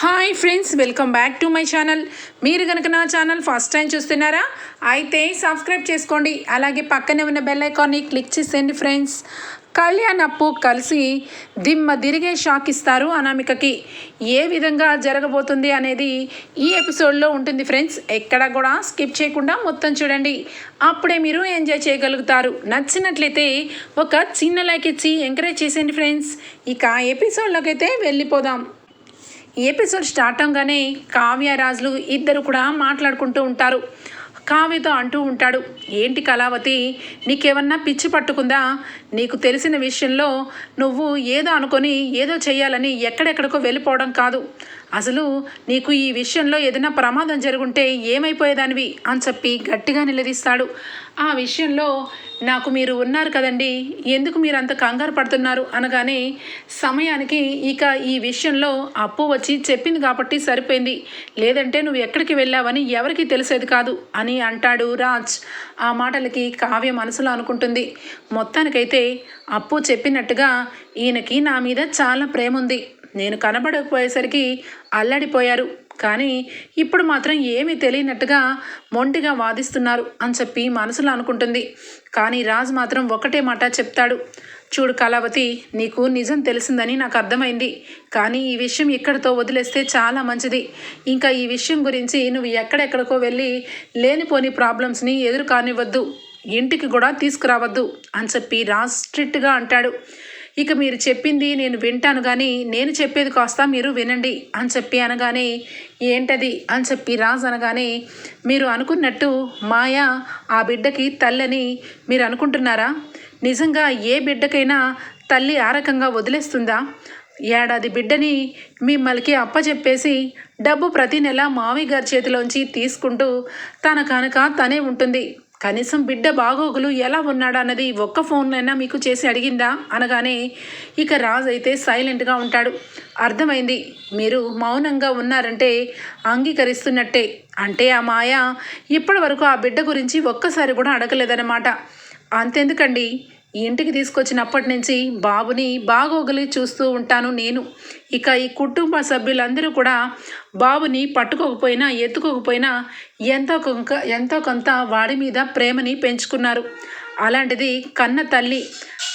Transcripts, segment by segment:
Hi friends welcome back to my channel. మీరు కనుక నా ఛానల్ ఫస్ట్ టైం చూస్తున్నారా అయితే సబ్స్క్రైబ్ చేసుకోండి. అలాగే పక్కనే ఉన్న బెల్ ఐకాన్ని క్లిక్ చేసేయండి ఫ్రెండ్స్. కళ్యాణ్ అప్పు కలిసి దిమ్మ తిరిగే షాక్ ఇస్తారు అనామికకి. ఏ విధంగా జరగబోతుంది అనేది ఈ ఎపిసోడ్లో ఉంటుంది ఫ్రెండ్స్. ఎక్కడ కూడా స్కిప్ చేయకుండా మొత్తం చూడండి. అప్పుడే మీరు ఎంజాయ్ చేయగలుగుతారు. నచ్చినట్లయితే ఒక చిన్న లైక్ ఇచ్చి ఎంకరేజ్ చేసేయండి ఫ్రెండ్స్. ఇక ఎపిసోడ్లోకి అయితే వెళ్ళిపోదాం. ఎపిసోడ్ స్టార్ట్ అవగానే కావ్య రాజులు ఇద్దరు కూడా మాట్లాడుకుంటూ ఉంటారు. కావ్యతో అంటూ ఉంటాడు ఏంటి కళావతి నీకేమన్నా పిచ్చి పట్టుకుందా? నీకు తెలిసిన విషయంలో నువ్వు ఏదో అనుకొని ఏదో చేయాలని ఎక్కడెక్కడికో వెళ్ళిపోవడం కాదు. అసలు నీకు ఈ విషయంలో ఏదైనా ప్రమాదం జరుగుంటే ఏమైపోయేదానివి అని చెప్పి గట్టిగా నిలదీస్తాడు. ఆ విషయంలో నాకు మీరు ఉన్నారు కదండి ఎందుకు మీరు అంత కంగారు పడుతున్నారు అనగానే సమయానికి ఇక ఈ విషయంలో అప్పు వచ్చి చెప్పింది కాబట్టి సరిపోయింది. లేదంటే నువ్వు ఎక్కడికి వెళ్ళావని ఎవరికి తెలిసేది కాదు అని అంటాడు రాజ్. ఆ మాటలకి కావ్య మనసులో అనుకుంటుంది. మొత్తానికైతే అప్పు చెప్పినట్టుగా ఈయనకి నా మీద చాలా ప్రేమ ఉంది నేను కనబడకపోయేసరికి అల్లడిపోయారు. కానీ ఇప్పుడు మాత్రం ఏమీ తెలియనట్టుగా మొండిగా వాదిస్తున్నారు అని చెప్పి మనసులో అనుకుంటుంది. కానీ రాజు మాత్రం ఒకటే మాట చెప్తాడు. చూడు కళావతి నీకు నిజం తెలిసిందని నాకు అర్థమైంది. కానీ ఈ విషయం ఇక్కడితో వదిలేస్తే చాలా మంచిది. ఇంకా ఈ విషయం గురించి నువ్వు ఎక్కడెక్కడికో వెళ్ళి లేనిపోని ప్రాబ్లమ్స్ని ఎదురు కానివ్వద్దు ఇంటికి కూడా తీసుకురావద్దు అని చెప్పి రాజ్ స్ట్రిక్ట్గా అంటాడు. ఇక మీరు చెప్పింది నేను వింటాను కానీ నేను చెప్పేది కాస్త మీరు వినండి అని చెప్పి అనగానే ఏంటది? అని చెప్పి రాజు అనగానే మీరు అనుకున్నట్టు మాయ ఆ బిడ్డకి తల్లని మీరు అనుకుంటున్నారా? నిజంగా ఏ బిడ్డకైనా తల్లి ఆ రకంగా వదిలేస్తుందా? ఏడాది బిడ్డని మిమ్మల్కి అప్పచెప్పేసి డబ్బు ప్రతి నెల మావి గారి చేతిలోంచి తీసుకుంటూ తన కనుక తనే ఉంటుంది. కనీసం బిడ్డ బాగోగులు ఎలా ఉన్నాడా అన్నది ఒక్క ఫోన్లైనా మీకు చేసి అడిగిందా? అనగానే ఇక రాజ్ అయితే సైలెంట్గా ఉంటాడు. అర్థమైంది మీరు మౌనంగా ఉన్నారంటే అంగీకరిస్తున్నట్టే. అంటే ఆ మాయ ఇప్పటి వరకు ఆ బిడ్డ గురించి ఒక్కసారి కూడా అడగలేదన్నమాట. అంతెందుకండి? ఇంటికి తీసుకొచ్చినప్పటి నుంచి బాబుని బాగోగలి చూస్తూ ఉంటాను నేను. ఇక ఈ కుటుంబ సభ్యులందరూ కూడా బాబుని పట్టుకోకపోయినా ఎత్తుకోకపోయినా ఎంతో కొంత ఎంతో కొంత వాడి మీద ప్రేమని పెంచుకున్నారు. అలాంటిది కన్న తల్లి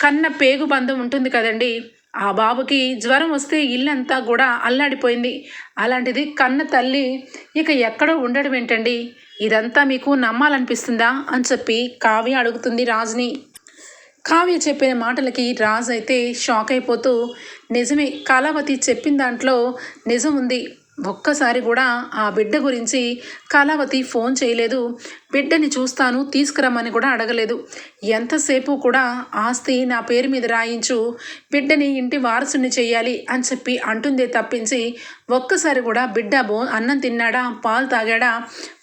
కన్న పేగు బంధం ఉంటుంది కదండి. ఆ బాబుకి జ్వరం వస్తే ఇల్లంతా కూడా అల్లాడిపోయింది. అలాంటిది కన్న తల్లి ఇక ఎక్కడో ఉండడం ఏంటండి? ఇదంతా మీకు నమ్మాలనిపిస్తుందా? అని చెప్పి కావ్య అడుగుతుంది రాజుని. కావ్య చెప్పిన మాటలకి రాజ్ అయితే షాక్ అయిపోతూ నిజమే కళావతి చెప్పిన దాంట్లో నిజం ఉంది ఒక్కసారి కూడా ఆ బిడ్డ గురించి కళావతి ఫోన్ చేయలేదు. బిడ్డని చూస్తాను తీసుకురమ్మని కూడా అడగలేదు. ఎంతసేపు కూడా ఆస్తి నా పేరు మీద రాయించు బిడ్డని ఇంటి వారసుని చేయాలి అని చెప్పి అంటుందే తప్పించి ఒక్కసారి కూడా బిడ్డ బో అన్నం తిన్నాడా పాలు తాగాడా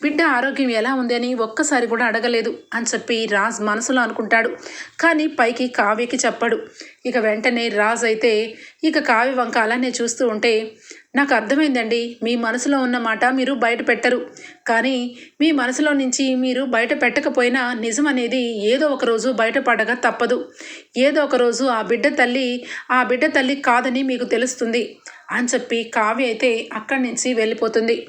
బిడ్డ ఆరోగ్యం ఎలా ఉంది అని ఒక్కసారి కూడా అడగలేదు అని చెప్పి రాజ్ మనసులో అనుకుంటాడు. కానీ పైకి కావ్యకి చెప్పడు. ఇక వెంటనే రాజ్ అయితే ఇక కావ్య వంక అలానే చూస్తూ ఉంటే నాకు అర్థమైందండి. మీ మనసులో ఉన్న మాట మీరు బయట పెట్టరు. కానీ మీ మనసులో నుంచి మీరు బయట పెట్టకపోయినా నిజం అనేది ఏదో ఒక రోజు బయటపడగా తప్పదు. ఏదో ఒక రోజు ఆ బిడ్డ తల్లి ఆ బిడ్డ తల్లి కాదని మీకు తెలుస్తుంది. అని చెప్పి కావ్య అయితే అక్కడి నుంచి వెళ్ళిపోతుంది.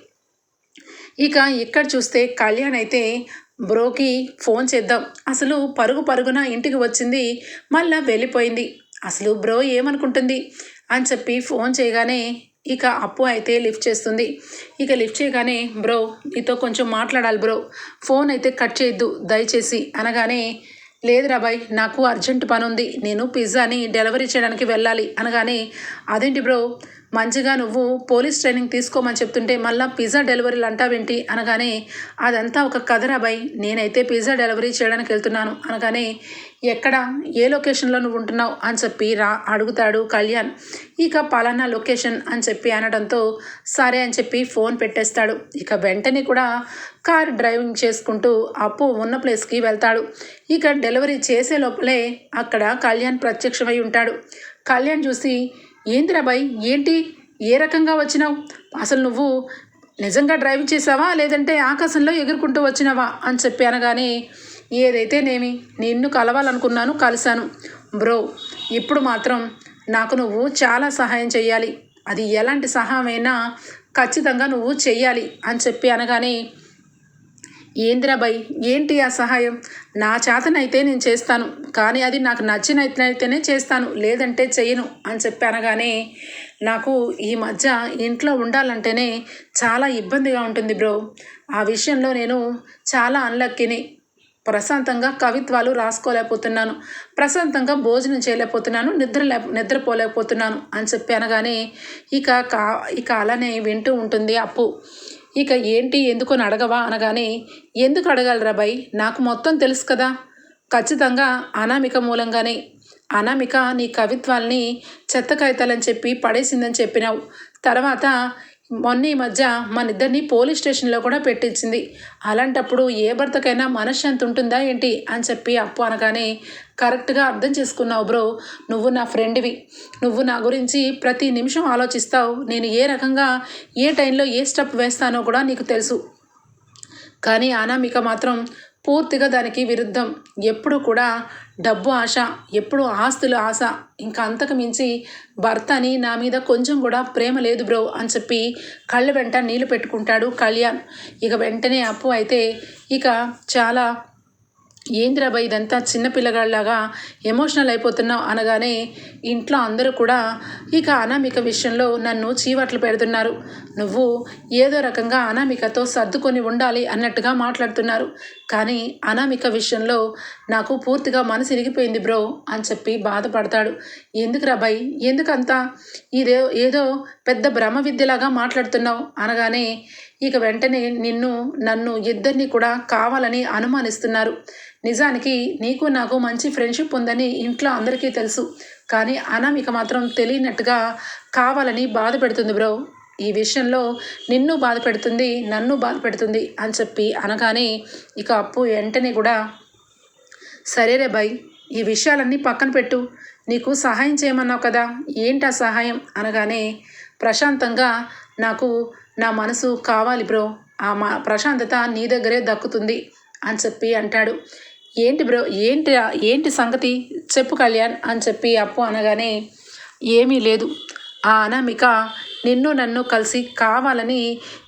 ఇక ఇక్కడ చూస్తే కళ్యాణ్ అయితే బ్రోకి ఫోన్ చేద్దాం. అసలు పరుగు పరుగున ఇంటికి వచ్చింది మళ్ళా వెళ్ళిపోయింది. అసలు బ్రో ఏమనుకుంటుంది? అని చెప్పి ఫోన్ చేయగానే ఇక అప్పు అయితే లిఫ్ట్ చేస్తుంది. ఇక లిఫ్ట్ చేయగానే బ్రో నీతో కొంచెం మాట్లాడాలి బ్రో. ఫోన్ అయితే కట్ చేయొద్దు దయచేసి. అనగానే లేదురా బాయ్ నాకు అర్జెంట్ పని ఉంది నేను పిజ్జాని డెలివరీ చేయడానికి వెళ్ళాలి. అనగానే అదేంటి బ్రో మంచిగా నువ్వు పోలీస్ ట్రైనింగ్ తీసుకోమని చెప్తుంటే మళ్ళీ పిజ్జా డెలివరీలు అంటావేంటి? అనగానే అదంతా ఒక కథరా బాయ్. నేనైతే పిజ్జా డెలివరీ చేయడానికి వెళ్తున్నాను. అనగానే ఎక్కడ? ఏ లొకేషన్లో నువ్వు ఉంటున్నావు అని చెప్పి రా అడుగుతాడు కళ్యాణ్. ఇక పలానా లొకేషన్ అని చెప్పి అనడంతో సరే అని చెప్పి ఫోన్ పెట్టేస్తాడు. ఇక వెంటనే కూడా కార్ డ్రైవింగ్ చేసుకుంటూ అప్పు ఉన్న ప్లేస్కి వెళ్తాడు. ఇక డెలివరీ చేసే లోపలే అక్కడ కళ్యాణ్ ప్రత్యక్షమై ఉంటాడు. కళ్యాణ్ చూసి ఏంద్రాబాయ్ ఏంటి? ఏ రకంగా వచ్చినావు? అసలు నువ్వు నిజంగా డ్రైవింగ్ చేసావా? లేదంటే ఆకాశంలో ఎగురుకుంటూ వచ్చినావా? అని చెప్పి అనగానే ఏదైతేనేమి? నిన్ను కలవాలనుకున్నాను కలిశాను. బ్రో ఇప్పుడు మాత్రం నాకు నువ్వు చాలా సహాయం చేయాలి అది ఎలాంటి సహాయమైనా ఖచ్చితంగా నువ్వు చెయ్యాలి అని చెప్పి అనగానే ఏంద్రాబాయ్ ఏంటి ఆ సహాయం? నా చేతనైతే నేను చేస్తాను కానీ అది నాకు నచ్చినైతేనే చేస్తాను లేదంటే చేయను అని చెప్పి అనగానే నాకు ఈ మధ్య ఇంట్లో ఉండాలంటేనే చాలా ఇబ్బందిగా ఉంటుంది బ్రో. ఆ విషయంలో నేను చాలా అన్లక్కిని ప్రశాంతంగా కవిత్వాలు రాసుకోలేకపోతున్నాను. ప్రశాంతంగా భోజనం చేయలేకపోతున్నాను. నిద్ర లే నిద్రపోలేకపోతున్నాను అని చెప్పి అనగానే ఇక కా ఇక అలానే వింటూ ఉంటుంది అప్పు. ఇక ఏంటి ఎందుకు అని అడగవా అనగానే ఎందుకు అడగాలిరా బై నాకు మొత్తం తెలుసు కదా. ఖచ్చితంగా అనామిక మూలంగానే. అనామిక నీ కవిత్వాల్ని చెత్త కాగితాలని చెప్పి పడేసిందని చెప్పినావు. తర్వాత మొన్న ఈ మధ్య మన ఇద్దరిని పోలీస్ స్టేషన్లో కూడా పెట్టించింది. అలాంటప్పుడు ఏ భర్తకైనా మనశ్శాంతి ఉంటుందా ఏంటి అని చెప్పి అప్పు అనగానే కరెక్ట్గా అర్థం చేసుకున్నావు బ్రో. నువ్వు నా ఫ్రెండ్వి. నువ్వు నా గురించి ప్రతి నిమిషం ఆలోచిస్తావు. నేను ఏ రకంగా ఏ టైంలో ఏ స్టెప్ వేస్తానో కూడా నీకు తెలుసు. కానీ అనామిక మాత్రం పూర్తిగా దానికి విరుద్ధం. ఎప్పుడు కూడా డబ్బు ఆశ ఎప్పుడు ఆస్తుల ఆశ ఇంకా అంతకు మించి భర్త అని నా మీద కొంచెం కూడా ప్రేమ లేదు బ్రో అని చెప్పి కళ్ళ వెంట నీళ్ళు పెట్టుకుంటాడు కళ్యాణ్. ఇక వెంటనే అప్పు అయితే ఇక చాలా ఏంద్రాబాయ్ ఇదంతా చిన్నపిల్లగాళ్ళలాగా ఎమోషనల్ అయిపోతున్నావు అనగానే ఇంట్లో అందరూ కూడా ఇక అనామిక విషయంలో నన్ను చీవట్లు పెడుతున్నారు. నువ్వు ఏదో రకంగా అనామికతో సర్దుకొని ఉండాలి అన్నట్టుగా మాట్లాడుతున్నారు. కానీ అనామిక విషయంలో నాకు పూర్తిగా మనసు ఇరిగిపోయింది బ్రో అని చెప్పి బాధపడతాడు. ఎందుకు రాబాయ్ ఎందుకంతా? ఇదే ఏదో పెద్ద భ్రమ విద్యలాగా మాట్లాడుతున్నావు అనగానే ఇక వెంటనే నిన్ను నన్ను ఇద్దరిని కూడా కావాలని అనుమానిస్తున్నారు. నిజానికి నీకు నాకు మంచి ఫ్రెండ్షిప్ ఉందని ఇంట్లో అందరికీ తెలుసు. కానీ అనామిక మాత్రం తెలియనట్టుగా కావాలని బాధ పెడుతుంది బ్రో. ఈ విషయంలో నిన్ను బాధ పెడుతుంది నన్ను బాధ పెడుతుంది అని చెప్పి అనగానే ఇక అప్పు వెంటనే కూడా సరేరే బాయ్ ఈ విషయాలన్నీ పక్కన పెట్టు. నీకు సహాయం చేయమన్నావు కదా ఏంటి ఆ సహాయం? అనగానే ప్రశాంతంగా నాకు నా మనసు కావాలి బ్రో. ఆ మా ప్రశాంతత నీ దగ్గరే దక్కుతుంది అని చెప్పి అంటాడు. ఏంటి బ్రో ఏంటి ఏంటి సంగతి? చెప్పు కళ్యాణ్ అని చెప్పి అప్పు అనగానే ఏమీ లేదు. ఆ అనామిక నిన్ను నన్ను కలిసి కావాలని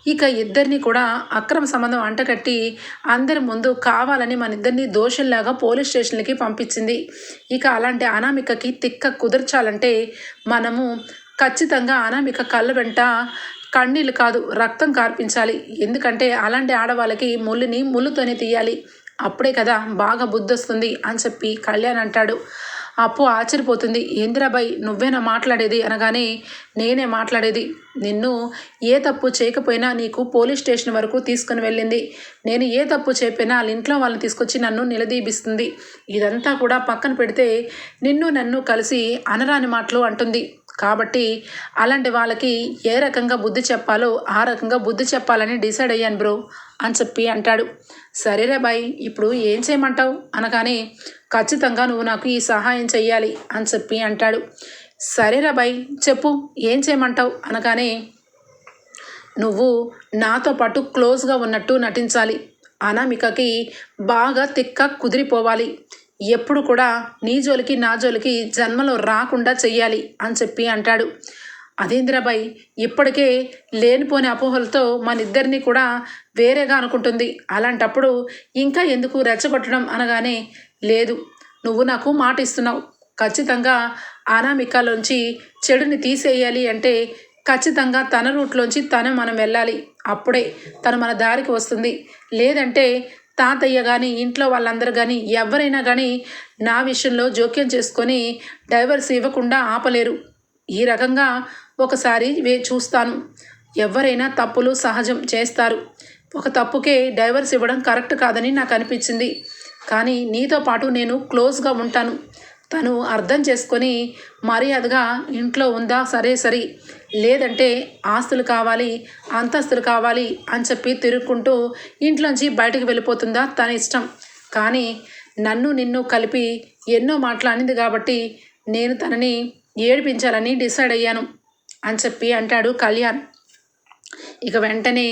ఇక ఇద్దరిని కూడా అక్రమ సంబంధం అంటకట్టి అందరి ముందు కావాలని మన ఇద్దరిని దోషుల్లాగా పోలీస్ స్టేషన్లకి పంపించింది. ఇక అలాంటి అనామికకి తిక్క కుదర్చాలంటే మనము ఖచ్చితంగా అనామిక కళ్ళ వెంట కన్నీళ్ళు కాదు రక్తం కార్పించాలి. ఎందుకంటే అలాంటి ఆడవాళ్ళకి ముళ్ళుని ముళ్ళుతోనే తీయాలి. అప్పుడే కదా బాగా బుద్ధి వస్తుంది అని చెప్పి కళ్యాణ్ అంటాడు. అప్పు ఆశ్చర్యపోతుంది. ఏందిరాబాయ్ నువ్వేనా మాట్లాడేది? అనగానే నేనే మాట్లాడేది. నిన్ను ఏ తప్పు చేయకపోయినా నీకు పోలీస్ స్టేషన్ వరకు తీసుకుని వెళ్ళింది. నేను ఏ తప్పు చెప్పినా వాళ్ళ ఇంట్లో వాళ్ళని తీసుకొచ్చి నన్ను నిలదీపిస్తుంది. ఇదంతా కూడా పక్కన పెడితే నిన్ను నన్ను కలిసి అనరాని మాటలు అంటుంది. కాబట్టి అలాంటి వాళ్ళకి ఏ రకంగా బుద్ధి చెప్పాలో ఆ రకంగా బుద్ధి చెప్పాలని డిసైడ్ అయ్యాను బ్రో. అని చెప్పి అంటాడు. సరేరా బాయ్ ఇప్పుడు ఏం చేయమంటావు? అనగానే ఖచ్చితంగా నువ్వు నాకు ఈ సహాయం చెయ్యాలి అని చెప్పి అంటాడు. సరేరా బాయ్ చెప్పు ఏం చేయమంటావు? అనగానే నువ్వు నాతో పాటు క్లోజ్గా ఉన్నట్టు నటించాలి. అనామికకి బాగా తిక్క కుదిరిపోవాలి. ఎప్పుడు కూడా నీ జోలికి నా జోలికి జన్మలో రాకుండా చెయ్యాలి అని చెప్పి అంటాడు. అదేంద్రాబాయి ఇప్పటికే లేనిపోని అపోహలతో మన ఇద్దరిని కూడా వేరేగా అనుకుంటుంది. అలాంటప్పుడు ఇంకా ఎందుకు రెచ్చగొట్టడం అనగానే లేదు నువ్వు నాకు మాట ఇస్తున్నావు ఖచ్చితంగా అనామికలోంచి చెడుని తీసేయాలి అంటే ఖచ్చితంగా తన రూట్లోంచి తను మనం వెళ్ళాలి. అప్పుడే తను మన దారికి వస్తుంది. లేదంటే తాతయ్య కానీ ఇంట్లో వాళ్ళందరూ కానీ ఎవరైనా కానీ నా విషయంలో జోక్యం చేసుకొని డైవర్స్ ఇవ్వకుండా ఆపలేరు. ఈ రకంగా ఒకసారి వే చూస్తాను. ఎవరైనా తప్పులు సహజం చేస్తారు. ఒక తప్పుకే డైవర్స్ ఇవ్వడం కరెక్ట్ కాదని నాకు అనిపించింది. కానీ నీతో పాటు నేను క్లోజ్గా ఉంటాను. తను అర్థం చేసుకొని మర్యాదగా ఇంట్లో ఉందా? సరే సరే. లేదంటే ఆస్తులు కావాలి అంతస్తులు కావాలి అని చెప్పి తిరుక్కుంటూ ఇంట్లోంచి బయటకు వెళ్ళిపోతుందా? తన ఇష్టం. కానీ నన్ను నిన్ను కలిపి ఎన్నో మాట్లాడింది కాబట్టి నేను తనని ఏడిపించాలని డిసైడ్ అయ్యాను అని చెప్పి అంటాడు కళ్యాణ్. ఇక వెంటనే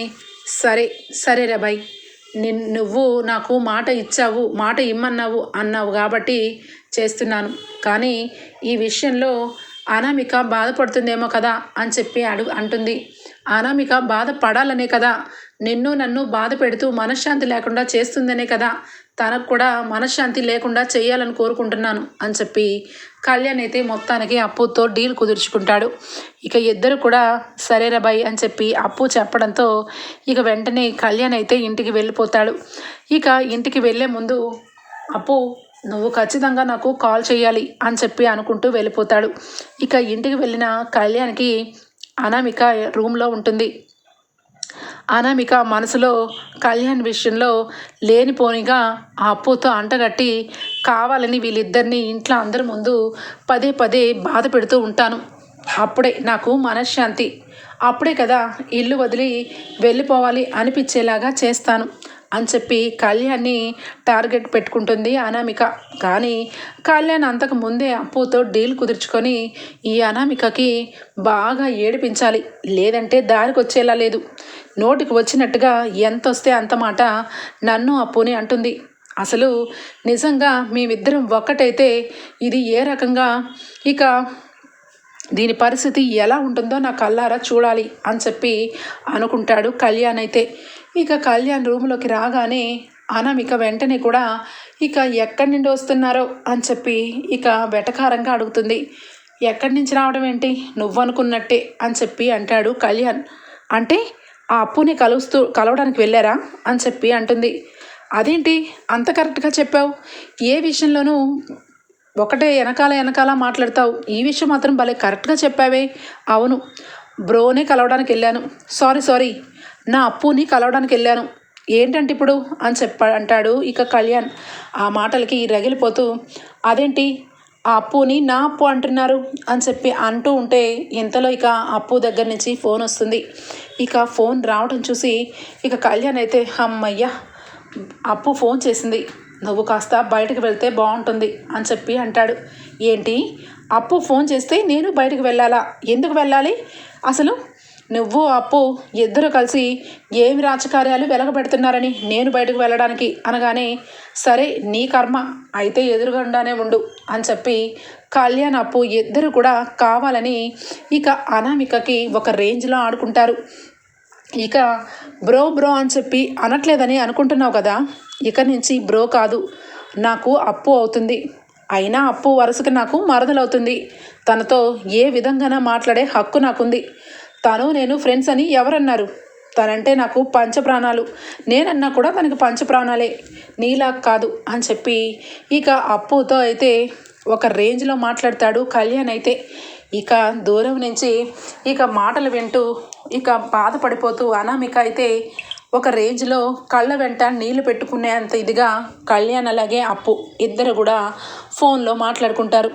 సరే సరే రబాయ్ నిన్ నువ్వు నాకు మాట ఇచ్చావు మాట ఇమ్మన్నావు అన్నావు కాబట్టి చేస్తున్నాను. కానీ ఈ విషయంలో అనామిక బాధపడుతుందేమో కదా అని చెప్పి అడుగు అంటుంది. అనామిక బాధపడాలనే కదా నిన్ను నన్ను బాధ పెడుతూ మనశ్శాంతి లేకుండా చేస్తుందనే కదా తనకు కూడా మనశ్శాంతి లేకుండా చేయాలని కోరుకుంటున్నాను అని చెప్పి కళ్యాణ్ అయితే మొత్తానికి అప్పుతో డీల్ కుదుర్చుకుంటాడు. ఇక ఇద్దరు కూడా సరేరా బాయ్ అని చెప్పి అప్పు చెప్పడంతో ఇక వెంటనే కళ్యాణ్ అయితే ఇంటికి వెళ్ళిపోతాడు. ఇక ఇంటికి వెళ్ళే ముందు అప్పు నువ్వు ఖచ్చితంగా నాకు కాల్ చేయాలి అని చెప్పి అనుకుంటూ వెళ్ళిపోతాడు. ఇక ఇంటికి వెళ్ళిన కళ్యాణ్కి అనామిక రూమ్లో ఉంటుంది. అనామిక మనసులో కళ్యాణ్ విషయంలో లేనిపోనిగా ఆ అప్పుతో అంటగట్టి కావాలని వీళ్ళిద్దరిని ఇంట్లో అందరి ముందు పదే పదే బాధ పెడుతూ ఉంటాను. అప్పుడే నాకు మనశ్శాంతి. అప్పుడే కదా ఇల్లు వదిలి వెళ్ళిపోవాలి అనిపించేలాగా చేస్తాను అని చెప్పి కళ్యాణ్ని టార్గెట్ పెట్టుకుంటుంది అనామిక. కానీ కళ్యాణ్ అంతకు ముందే అప్పుతో డీల్ కుదుర్చుకొని ఈ అనామికకి బాగా ఏడిపించాలి. లేదంటే దారికి వచ్చేలా లేదు. నోటికి వచ్చినట్టుగా ఎంత వస్తే అంత మాట నన్ను అప్పుని అంటుంది. అసలు నిజంగా మేమిద్దరం ఒక్కటైతే ఇది ఏ రకంగా? ఇక దీని పరిస్థితి ఎలా ఉంటుందో నా కల్లారా చూడాలి అని చెప్పి అనుకుంటాడు కళ్యాణ్ అయితే. ఇక కళ్యాణ్ రూమ్లోకి రాగానే అనామిక వెంటనే కూడా ఇక ఎక్కడి నుండి వస్తున్నారో అని చెప్పి ఇక వెటకారంగా అడుగుతుంది. ఎక్కడి నుంచి రావడం ఏంటి? నువ్వు అనుకున్నట్టే అని చెప్పి అంటాడు కళ్యాణ్. అంటే ఆ అప్పుని కలుస్తూ కలవడానికి వెళ్ళారా అని చెప్పి అంటుంది. అదేంటి? అంత కరెక్ట్గా చెప్పావు. ఏ విషయంలోనూ ఒకటే వెనకాల వెనకాల మాట్లాడతావు. ఈ విషయం మాత్రం భలే కరెక్ట్గా చెప్పావే. అవును బ్రోనే కలవడానికి వెళ్ళాను. Sorry sorry. నా అప్పుని కలవడానికి వెళ్ళాను. ఏంటంటే ఇప్పుడు? అని చెప్ప అంటాడు ఇక కళ్యాణ్. ఆ మాటలకి రగిలిపోతూ అదేంటి? ఆ అప్పుని నా అప్పు అంటున్నారు? అని చెప్పి అంటూ ఉంటే ఇంతలో ఇక అప్పు దగ్గర నుంచి ఫోన్ వస్తుంది. ఇక ఫోన్ రావడం చూసి ఇక కళ్యాణ్ అయితే అమ్మయ్యా! అప్పు ఫోన్ చేసింది. నువ్వు కాస్త బయటకు వెళ్తే బాగుంటుంది అని చెప్పి అంటాడు. ఏంటి? అప్పు ఫోన్ చేస్తే నేను బయటకు వెళ్ళాలా? ఎందుకు వెళ్ళాలి? అసలు నువ్వు అప్పు ఇద్దరు కలిసి ఏమి రాజకార్యాలు వెలగబెడుతున్నారని నేను బయటకు వెళ్ళడానికి? అనగానే సరే నీ కర్మ అయితే ఎదురుగుండానే ఉండు అని చెప్పి కళ్యాణ్ అప్పు ఇద్దరు కూడా కావాలని ఇక అనామికకి ఒక రేంజ్లో ఆడుకుంటారు. ఇక బ్రో బ్రో అని చెప్పి అనట్లేదని అనుకుంటున్నావు కదా? ఇక నుంచి బ్రో కాదు. నాకు అప్పు అవుతుంది. అయినా అప్పు వరుసకి నాకు మరదలవుతుంది. తనతో ఏ విధంగానా మాట్లాడే హక్కు నాకుంది. తను నేను ఫ్రెండ్స్ అని ఎవరన్నారు? తనంటే నాకు పంచప్రాణాలు. నేనన్నా కూడా తనకి పంచప్రాణాలే. నీలా కాదు అని చెప్పి ఇక అప్పుతో అయితే ఒక రేంజ్లో మాట్లాడతాడు కళ్యాణ్ అయితే. ఇక దూరం నుంచి ఇక మాటలు వింటూ ఇక బాధపడిపోతూ అనామిక అయితే ఒక రేంజ్లో కళ్ళ వెంట నీళ్ళు పెట్టుకునేంత ఇదిగా కళ్యాణ్ అలాగే అప్పు ఇద్దరు కూడా ఫోన్లో మాట్లాడుకుంటారు.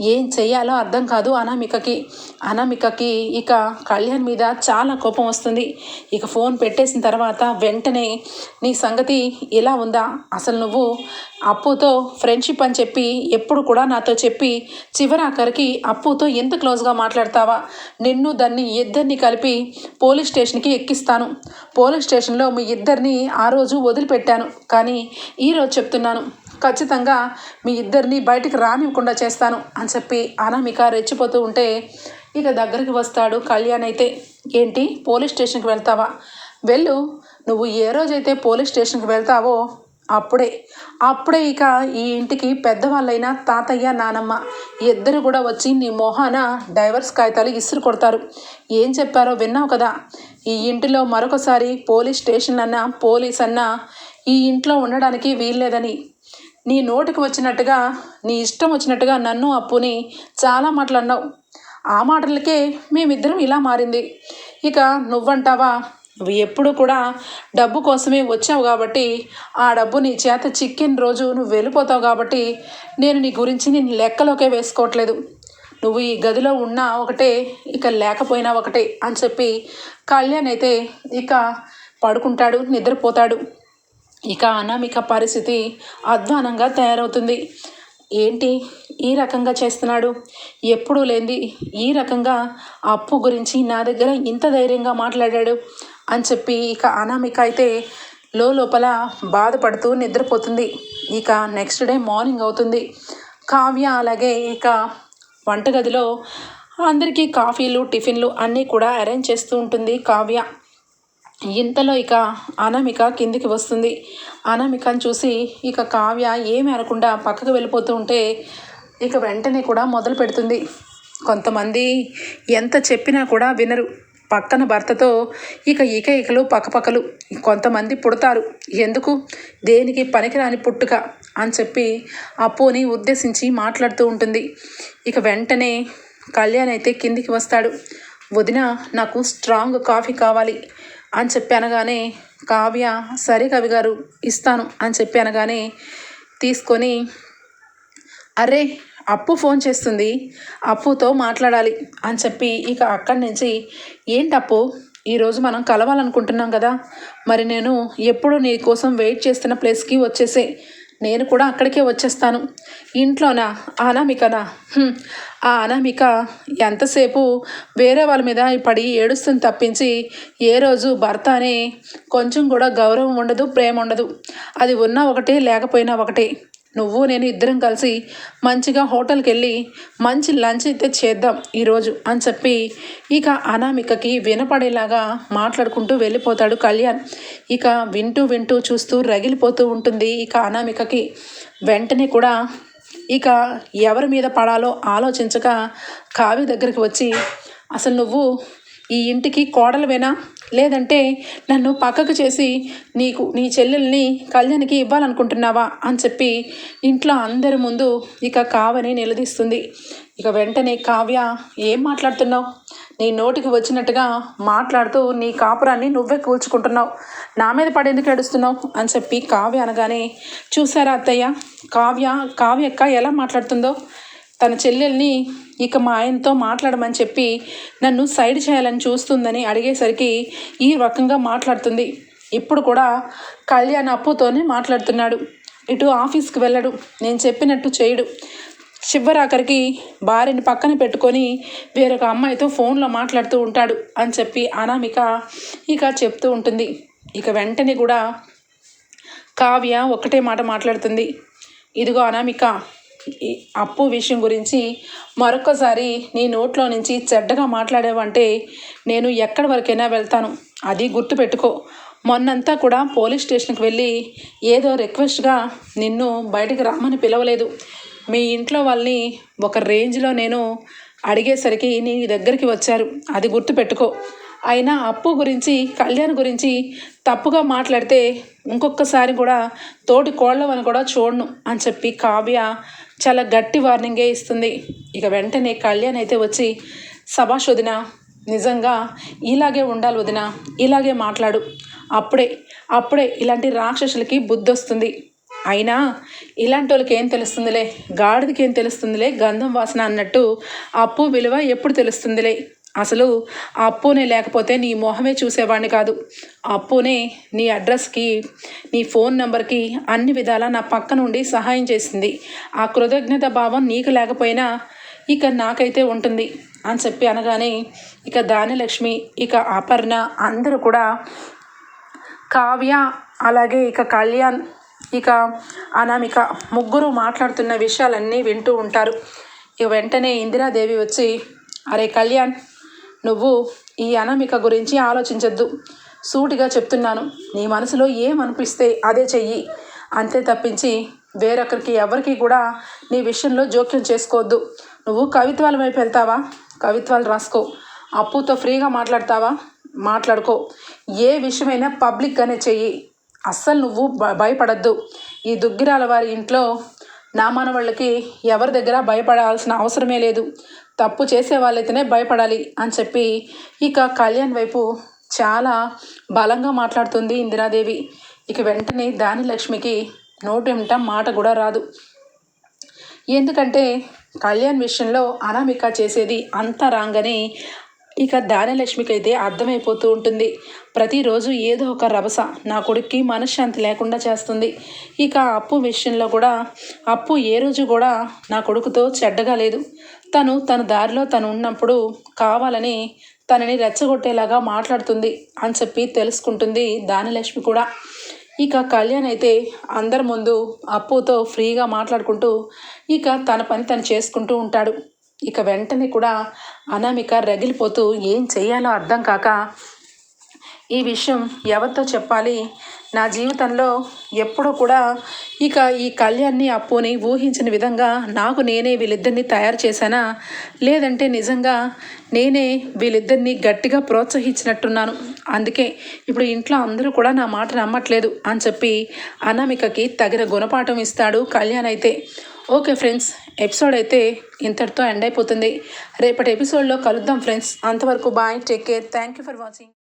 ఏం చెయ్యాలో అర్థం కాదు అనామికకి. అనామికకి ఇక కళ్యాణ్ మీద చాలా కోపం వస్తుంది. ఇక ఫోన్ పెట్టేసిన తర్వాత వెంటనే నీ సంగతి ఇలా ఉందా? అసలు నువ్వు అప్పుతో ఫ్రెండ్షిప్ అని చెప్పి ఎప్పుడు కూడా నాతో చెప్పి చివరాఖరికి అప్పుతో ఎంత క్లోజ్గా మాట్లాడతావా? నిన్ను దాన్ని ఇద్దరిని కలిపి పోలీస్ స్టేషన్కి ఎక్కిస్తాను. పోలీస్ స్టేషన్లో మీ ఇద్దరిని ఆ రోజు వదిలిపెట్టాను. కానీ ఈరోజు చెప్తున్నాను. ఖచ్చితంగా మీ ఇద్దరిని బయటికి రానివ్వకుండా చేస్తాను అని చెప్పి అనామిక రెచ్చిపోతూ ఉంటే ఇక దగ్గరికి వస్తాడు కళ్యాణ్ అయితే. ఏంటి? పోలీస్ స్టేషన్కి వెళ్తావా? వెళ్ళు. నువ్వు ఏ రోజైతే పోలీస్ స్టేషన్కి వెళ్తావో అప్పుడే. అప్పుడే ఇక ఈ ఇంటికి పెద్దవాళ్ళైన తాతయ్య నానమ్మ ఇద్దరు కూడా వచ్చి నీ మొహాన డైవర్స్ కాగితాలు ఇసురు కొడతారు. ఏం చెప్పారో విన్నావు కదా? ఈ ఇంటిలో మరొకసారి పోలీస్ స్టేషన్ అన్నా పోలీస్ అన్నా ఈ ఇంట్లో ఉండడానికి వీల్లేదని. నీ నోటికి వచ్చినట్టుగా నీ ఇష్టం వచ్చినట్టుగా నన్ను అప్పుని చాలా మాటలు అన్నావు ఆ మాటలకే మేమిద్దరం ఇలా మారింది. ఇక నువ్వంటావా? నువ్వు ఎప్పుడు కూడా డబ్బు కోసమే వచ్చావు కాబట్టి ఆ డబ్బు నీ చేత చిక్కిన రోజు నువ్వు వెళ్ళిపోతావు కాబట్టి నేను నీ గురించి నేను లెక్కలోకే వేసుకోవట్లేదు. నువ్వు ఈ గదిలో ఉన్నా ఒకటే ఇక లేకపోయినా ఒకటే అని చెప్పి కళ్యాణ్ అయితే ఇక పడుకుంటాడు నిద్రపోతాడు. ఇక అనామిక పరిస్థితి అధ్వానంగా తయారవుతుంది. ఏంటి ఈ రకంగా చేస్తున్నాడు? ఎప్పుడూ లేనిది ఈ రకంగా అప్పు గురించి నా దగ్గర ఇంత ధైర్యంగా మాట్లాడాడు అని చెప్పి ఇక అనామిక అయితే లోపల బాధపడుతూ నిద్రపోతుంది. ఇక నెక్స్ట్ డే మార్నింగ్ అవుతుంది. కావ్య అలాగే ఇక వంటగదిలో అందరికీ కాఫీలు టిఫిన్లు అన్నీ కూడా అరేంజ్ చేస్తూ ఉంటుంది కావ్య. ఇంతలో ఇక అనామిక కిందికి వస్తుంది. అనామికను చూసి ఇక కావ్య ఏమి అనకుండా పక్కకు వెళ్ళిపోతూ ఉంటే ఇక వెంటనే కూడా మొదలు పెడుతుంది. కొంతమంది ఎంత చెప్పినా కూడా వినరు. పక్కన భర్తతో ఇక ఇక ఇకలు పక్కపక్కలు. కొంతమంది పుడతారు. ఎందుకు? దేనికి పనికిరాని పుట్టుక అని చెప్పి అప్పుని ఉద్దేశించి మాట్లాడుతూ ఉంటుంది. ఇక వెంటనే కళ్యాణ్ అయితే కిందికి వస్తాడు. వదిన నాకు స్ట్రాంగ్ కాఫీ కావాలి. అని చెప్పి అనగానే కావ్య సరే కవి గారు ఇస్తాను అని చెప్పి అనగానే తీసుకొని అరే అప్పు ఫోన్ చేస్తుంది అప్పుతో మాట్లాడాలి అని చెప్పి ఇక అక్కడి నుంచి ఏంటి ఈరోజు మనం కలవాలనుకుంటున్నాం కదా మరి నేను ఎప్పుడు నీ కోసం వెయిట్ చేస్తున్న ప్లేస్కి వచ్చేసే నేను కూడా అక్కడికే వచ్చేస్తాను. ఇంట్లోనా? అనామికనా? ఆ అనామిక ఎంతసేపు వేరే వాళ్ళ మీద పడి ఏడుస్తుంది తప్పించి ఏ రోజు భర్త అనే కొంచెం కూడా గౌరవం ఉండదు ప్రేమ ఉండదు. అది ఉన్నా ఒకటే లేకపోయినా ఒకటే. నువ్వు నేను ఇద్దరం కలిసి మంచిగా హోటల్కి వెళ్ళి మంచి లంచ్ అయితే చేద్దాం ఈరోజు అని చెప్పి ఇక అనామికకి వినపడేలాగా మాట్లాడుకుంటూ వెళ్ళిపోతాడు కళ్యాణ్. ఇక వింటూ వింటూ చూస్తూ రగిలిపోతూ ఉంటుంది ఇక అనామికకి. వెంటనే కూడా ఇక ఎవరి మీద పడాలో ఆలోచించక కావ్య దగ్గరికి వచ్చి అసలు నువ్వు ఈ ఇంటికి కోడలువేనా? లేదంటే నన్ను పక్కకు చేసి నీకు నీ చెల్లెల్ని కళ్యాణ్కి ఇవ్వాలనుకుంటున్నావా అని చెప్పి ఇంట్లో అందరి ముందు ఇక కావ్యని నిలదీస్తుంది. ఇక వెంటనే కావ్య ఏం మాట్లాడుతున్నావు? నీ నోటికి వచ్చినట్టుగా మాట్లాడుతూ నీ కాపురాన్ని నువ్వే కూల్చుకుంటున్నావు. నా మీద పడేందుకు ఏడుస్తున్నావు అని చెప్పి కావ్య అనగానే చూసారా అత్తయ్య కావ్య కావ్యక్క ఎలా మాట్లాడుతుందో? తన చెల్లెల్ని ఇక మా ఆయనతో మాట్లాడమని చెప్పి నన్ను సైడ్ చేయాలని చూస్తుందని అడిగేసరికి ఈ రకంగా మాట్లాడుతుంది. ఇప్పుడు కూడా కళ్యాణ్ అప్పుతోనే మాట్లాడుతున్నాడు. ఇటు ఆఫీస్కి వెళ్ళడు. నేను చెప్పినట్టు చేయడు. చివరాఖరికి భార్యని పక్కన పెట్టుకొని వేరొక అమ్మాయితో ఫోన్లో మాట్లాడుతూ ఉంటాడు అని చెప్పి అనామిక ఇక చెప్తూ ఉంటుంది. ఇక వెంటనే కూడా కావ్య ఒకటే మాట మాట్లాడుతుంది. ఇదిగో అనామిక అప్పు విషయం గురించి మరొకసారి నీ నోట్లో నుంచి చెడ్డగా మాట్లాడావంటే నేను ఎక్కడి వరకైనా వెళ్తాను. అది గుర్తుపెట్టుకో. మొన్నంతా కూడా పోలీస్ స్టేషన్కి వెళ్ళి ఏదో రిక్వెస్ట్గా నిన్ను బయటికి రమ్మని పిలవలేదు. మీ ఇంట్లో వాళ్ళని ఒక రేంజ్లో నేను అడిగేసరికి నీ దగ్గరికి వచ్చారు. అది గుర్తుపెట్టుకో. అయినా అప్పు గురించి కళ్యాణ్ గురించి తప్పుగా మాట్లాడితే ఇంకొకసారి కూడా తోటి కోళ్ళవని కూడా చూడను అని చెప్పి కావ్య చాలా గట్టి వార్నింగే ఇస్తుంది. ఇక వెంటనే కళ్యాణ్ అయితే వచ్చి సభాష్ వదిన నిజంగా ఇలాగే ఉండాలి వదిన ఇలాగే మాట్లాడు. అప్పుడే అప్పుడే ఇలాంటి రాక్షసులకి బుద్ధి వస్తుంది. అయినా ఇలాంటి వాళ్ళకి ఏం తెలుస్తుందిలే? గాడిదకి ఏం తెలుస్తుందిలే? గంధం వాసన అన్నట్టు అప్పు విలువ ఎప్పుడు తెలుస్తుందిలే? అసలు ఆ అప్పునే లేకపోతే నీ మొహమే చూసేవాడిని కాదు. అప్పునే నీ అడ్రస్కి నీ ఫోన్ నెంబర్కి అన్ని విధాలా నా పక్క నుండి సహాయం చేసింది. ఆ కృతజ్ఞత భావం నీకు లేకపోయినా ఇక నాకైతే ఉంటుంది అని చెప్పి అనగానే ఇక దానిలక్ష్మి ఇక అపర్ణ అందరూ కూడా కావ్య అలాగే ఇక కళ్యాణ్ ఇక అనామిక ముగ్గురు మాట్లాడుతున్న విషయాలన్నీ వింటూ ఉంటారు. ఇక వెంటనే ఇందిరాదేవి వచ్చి అరే కళ్యాణ్ నువ్వు ఈ అనామిక గురించి ఆలోచించద్దు. సూటిగా చెప్తున్నాను. నీ మనసులో ఏమనిపిస్తే అదే చెయ్యి. అంతే తప్పించి వేరొకరికి ఎవరికి కూడా నీ విషయంలో జోక్యం చేసుకోవద్దు. నువ్వు కవిత్వాల వైపు వెళ్తావా? కవిత్వాలు రాసుకో. అప్పుతో ఫ్రీగా మాట్లాడతావా? మాట్లాడుకో. ఏ విషయమైనా పబ్లిక్గానే చెయ్యి. అస్సలు నువ్వు భ- భయపడద్దు. ఈ దుగ్గిరాల వారి ఇంట్లో నా మనవాళ్ళకి ఎవరి దగ్గర భయపడాల్సిన అవసరమే లేదు. తప్పు చేసే వాళ్ళైతేనే భయపడాలి అని చెప్పి ఇక కళ్యాణ్ వైపు చాలా బలంగా మాట్లాడుతుంది ఇందిరాదేవి. ఇక వెంటనే దానిలక్ష్మికి నోటి వెంట మాట కూడా రాదు. ఎందుకంటే కళ్యాణ్ విషయంలో అనామిక చేసేది అంతా రాంగని ఇక దానలక్ష్మికి అయితే అర్థమైపోతూ ఉంటుంది. ప్రతిరోజు ఏదో ఒక రభస నా కొడుక్కి మనశ్శాంతి లేకుండా చేస్తుంది. ఇక అప్పు విషయంలో కూడా అప్పు ఏ రోజు కూడా నా కొడుకుతో చెడ్డగా లేదు. తను తన దారిలో తను ఉన్నప్పుడు కావాలని తనని రెచ్చగొట్టేలాగా మాట్లాడుతుంది అని చెప్పి తెలుసుకుంటుంది దానిలక్ష్మి కూడా. ఇక కళ్యాణ్ అయితే అందరి ముందు అప్పుతో ఫ్రీగా మాట్లాడుకుంటూ ఇక తన పని తను చేసుకుంటూ ఉంటాడు. ఇక వెంటనే కూడా అనామిక రగిలిపోతూ ఏం చేయాలో అర్థం కాక ఈ విషయం ఎవరితో చెప్పాలి? నా జీవితంలో ఎప్పుడూ కూడా ఇక ఈ కళ్యాణ్ని అప్పుని ఊహించిన విధంగా నాకు నేనే వీళ్ళిద్దరిని తయారు చేశానా? లేదంటే నిజంగా నేనే వీళ్ళిద్దరిని గట్టిగా ప్రోత్సహించినట్టున్నాను. అందుకే ఇప్పుడు ఇంట్లో అందరూ కూడా నా మాట నమ్మట్లేదు అని చెప్పి అనామికకి తగిన గుణపాఠం ఇస్తాడు కళ్యాణ్ అయితే. ఓకే ఫ్రెండ్స్ ఎపిసోడ్ అయితే ఇంతటితో ఎండ్ అయిపోతుంది. రేపటి ఎపిసోడ్లో కలుద్దాం ఫ్రెండ్స్. అంతవరకు bye take care. Thank you for watching.